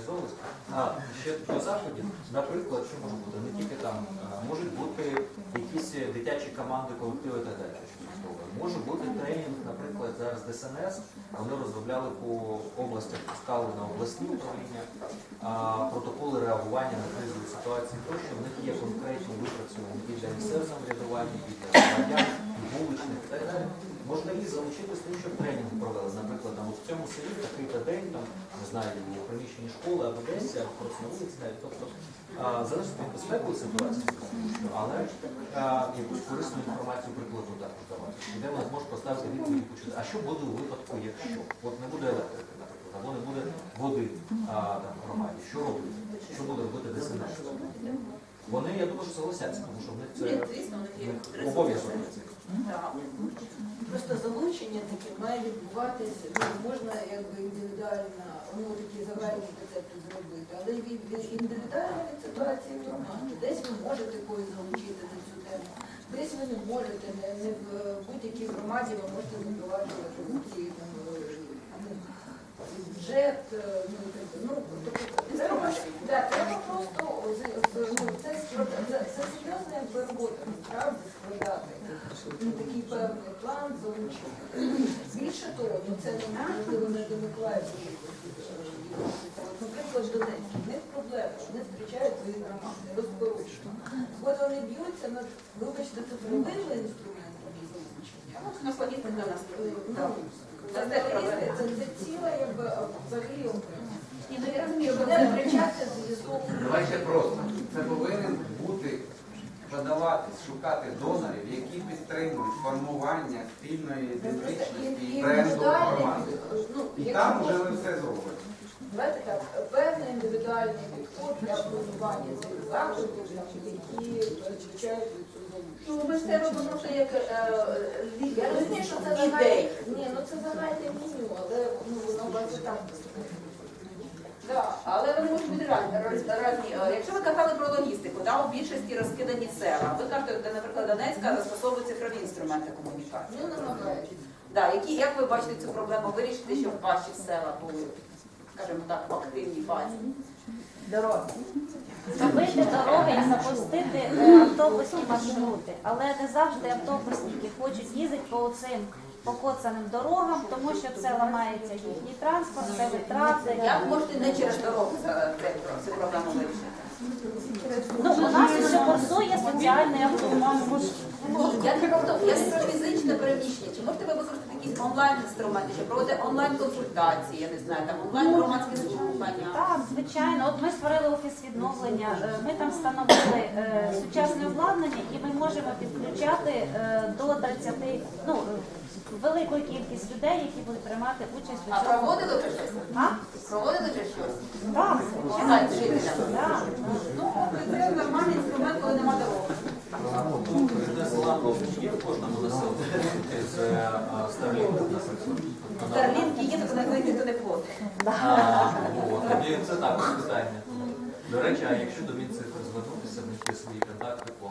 реалізовувалися. А ще до заходів, наприклад, що може бути? Не тільки там можуть бути якісь дитячі команди, колективи і так далі. Може бути тренінг, наприклад, зараз ДСНС, вони розробляли по областях, пускали на обласні управління протоколи реагування на кризові ситуації. Тощо в них є конкретно випрацьовані і для місцевого самоврядування, і для громадян, і вуличних і так далі. Можна їх залучити з тим, щоб тренінг провели. Наприклад, там, от в цьому селі такий-то день, знаю, у приміщенні школи або десь, або просто на вулиці, навіть. Тобто, залежить від безпекової ситуації, але а, якусь корисну інформацію прикладу також давати. Де вона зможе поставити відповідь і почути, а що буде у випадку, якщо от не буде електрики, наприклад, або не буде води там, в громаді, що робити? Що буде робити ДСНС? Вони, я думаю, що согласяться, тому що в них це обов'язок. Так. Просто залучення таке має відбуватися, ну, можна якби індивідуально, ну такі загальні рецепти зробити, але від, від індивідуальної ситуації в громаді. Десь ви можете когось залучити на цю тему, десь ви не можете, не, не в будь-якій громаді ви можете запроваджувати ці там е, бюджет, е, ну, ну тобто треба, да, треба просто ну, це, складати- це, це якби насправді складати ну, такий певний план залучення. Більше того, ну це можливо не до Миколаївської. Наприклад, Донецьк, в них проблема, вони зустрічають свої громади, розпорушення. От вони б'ються над, вибачте, цифровими інструментами залучення. Ну, на логістика нас. Ну, Це не це це ціла, взагалі окремо. Ні, ну розумію, що не зв'язок. Давайте просто. Це повинен бути подаватись, шукати донорів, які підтримують формування спільної ідентичності і бренду громади. ну, І якщо там вже можна- ви все зробите. Давайте так, певний індивідуальний підход для планування цих заходів, які передбачають цю залучення. Ну, ми ж це робимо вже як е, лідер. Я розумію, що це ідей. загальне, ні, ну це загальне меню, але ну, воно і там. Да, але вони можуть бути різні. Е, Якщо ви казали про логістику, да, у більшості розкидані села. Ви кажете, де, наприклад, Донецька застосовують цифрові інструменти комунікації. Ну, намагаються. Да, які, як ви бачите цю проблему вирішити, щоб ваші села були, скажімо так, в активній фазі? Зробити дороги і запустити е, автобусні маршрути. Але не завжди автобусники хочуть їздити по цим покоцаним дорогам, тому що це ламається їхній транспорт, це витрати. Як можете не через дорогу за- цю проблему вирішити? Ну, у нас ще курсує соціальний автомобіль. Я не про то, я фізичне переміщення. Чи можете ви використати якісь онлайн інструменти, щоб проводити онлайн консультації, я не знаю, там онлайн громадські слухання? Так, звичайно. От ми створили офіс відновлення. е, Ми там встановили е, сучасне обладнання, і ми можемо підключати е, до 30, ну е, велику кількість людей, які будуть приймати участь у А цьому. проводили вже щось? А? Проводили вже щось? Так, Онлайн жителям? так. Ну, це нормальний інструмент, коли нема дороги. Ну, тут принесла є в кожному населенні з Старлінку. Старлінки є, то знайти ніхто не платить. Тоді це також питання. До речі, а якщо до Мінцифри звернутися, знайти свої контакти по